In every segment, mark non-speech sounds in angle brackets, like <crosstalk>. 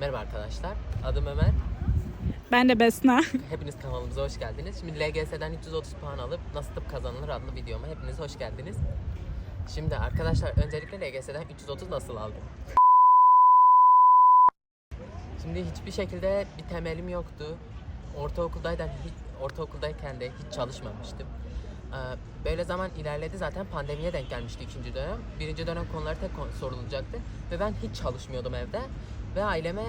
Merhaba arkadaşlar, adım Ömer. Ben de Besna. <laughs> Hepiniz kanalımıza hoş geldiniz. Şimdi LGS'den 330 puan alıp nasıl tıp kazanılır adlı videoma hepiniz hoş geldiniz. Şimdi arkadaşlar öncelikle LGS'den 330 nasıl aldım? Şimdi hiçbir şekilde bir temelim yoktu. Ortaokuldayken hiç, ortaokuldayken de hiç çalışmamıştım. Ee, Böyle zaman ilerledi zaten pandemiye denk gelmişti ikinci dönem. Birinci dönem konuları tek sorulacaktı ve ben hiç çalışmıyordum evde ve aileme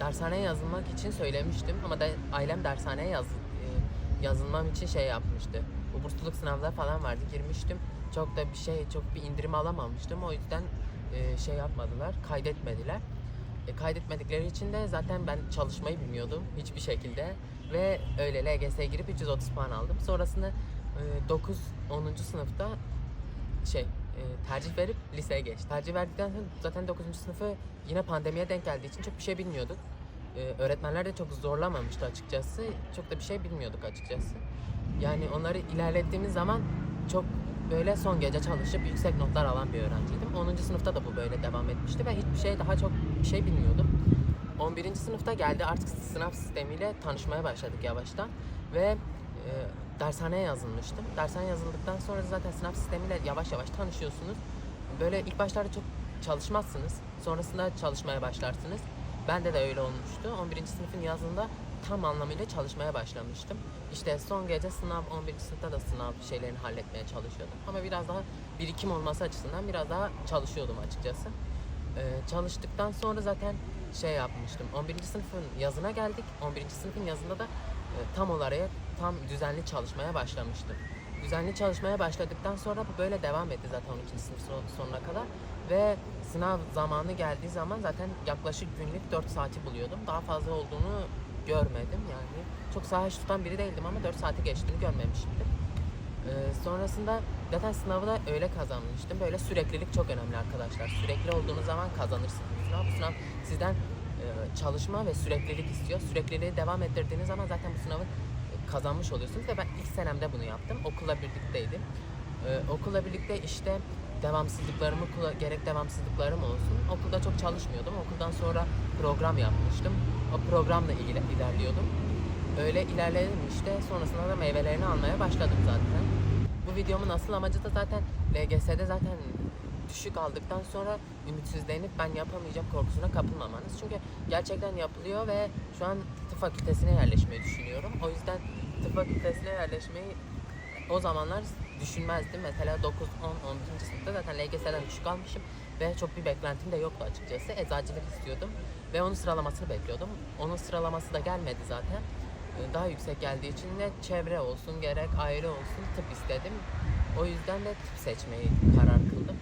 dershaneye yazılmak için söylemiştim ama da ailem dershaneye yaz, e, yazılmam için şey yapmıştı. Bu bursluluk sınavları falan vardı girmiştim. Çok da bir şey çok bir indirim alamamıştım. O yüzden e, şey yapmadılar, kaydetmediler. E, kaydetmedikleri için de zaten ben çalışmayı bilmiyordum hiçbir şekilde ve öyle LGS'ye girip 330 puan aldım. Sonrasında e, 9 10. sınıfta şey e, tercih verip liseye geçtim. Tercih verdikten sonra zaten 9. sınıfı yine pandemiye denk geldiği için çok bir şey bilmiyorduk. E, öğretmenler de çok zorlamamıştı açıkçası. Çok da bir şey bilmiyorduk açıkçası. Yani onları ilerlettiğimiz zaman çok böyle son gece çalışıp yüksek notlar alan bir öğrenciydim. 10. sınıfta da bu böyle devam etmişti ve hiçbir şey daha çok bir şey bilmiyordum. 11. sınıfta geldi artık sınav sistemiyle tanışmaya başladık yavaştan ve e, dershaneye yazılmıştım. Dershaneye yazıldıktan sonra zaten sınav sistemiyle yavaş yavaş tanışıyorsunuz. Böyle ilk başlarda çok çalışmazsınız. Sonrasında çalışmaya başlarsınız. Bende de öyle olmuştu. 11. sınıfın yazında tam anlamıyla çalışmaya başlamıştım. İşte son gece sınav 11. sınıfta da sınav şeylerini halletmeye çalışıyordum. Ama biraz daha birikim olması açısından biraz daha çalışıyordum açıkçası. Ee, çalıştıktan sonra zaten şey yapmıştım. 11. sınıfın yazına geldik. 11. sınıfın yazında da e, tam olarak tam düzenli çalışmaya başlamıştım. Düzenli çalışmaya başladıktan sonra bu böyle devam etti zaten 12. sınıf son- sonuna kadar. Ve sınav zamanı geldiği zaman zaten yaklaşık günlük 4 saati buluyordum. Daha fazla olduğunu görmedim yani. Çok sahiş tutan biri değildim ama 4 saati geçtiğini görmemişimdir. Ee, sonrasında zaten sınavı da öyle kazanmıştım. Böyle süreklilik çok önemli arkadaşlar. Sürekli olduğunuz zaman kazanırsınız sınav. Bu sınav sizden e, çalışma ve süreklilik istiyor. Sürekliliği devam ettirdiğiniz zaman zaten bu sınavı e, kazanmış oluyorsunuz ve ben ilk senemde bunu yaptım. Okulla birlikteydim. Ee, okulla birlikte işte devamsızlıklarımı gerek devamsızlıklarım olsun. Okulda çok çalışmıyordum. Okuldan sonra program yapmıştım. O programla ilgili ilerliyordum. Öyle ilerledim işte. Sonrasında da meyvelerini almaya başladım zaten. Bu videomun asıl amacı da zaten LGS'de zaten düşük aldıktan sonra ümitsizlenip ben yapamayacağım korkusuna kapılmamanız. Çünkü gerçekten yapılıyor ve şu an tıp fakültesine yerleşmeyi düşünüyorum. O yüzden tıp fakültesine yerleşmeyi o zamanlar düşünmezdim. Mesela 9, 10, 11. sınıfta zaten LGS'den düşük almışım ve çok bir beklentim de yoktu açıkçası. Eczacılık istiyordum ve onun sıralamasını bekliyordum. Onun sıralaması da gelmedi zaten. Ee, Daha yüksek geldiği için de çevre olsun gerek aile olsun tıp istedim. O yüzden de tıp seçmeyi karar kıldım.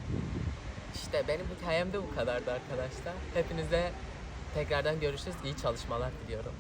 İşte benim hikayem de bu kadardı arkadaşlar. Hepinize tekrardan görüşürüz. İyi çalışmalar diliyorum.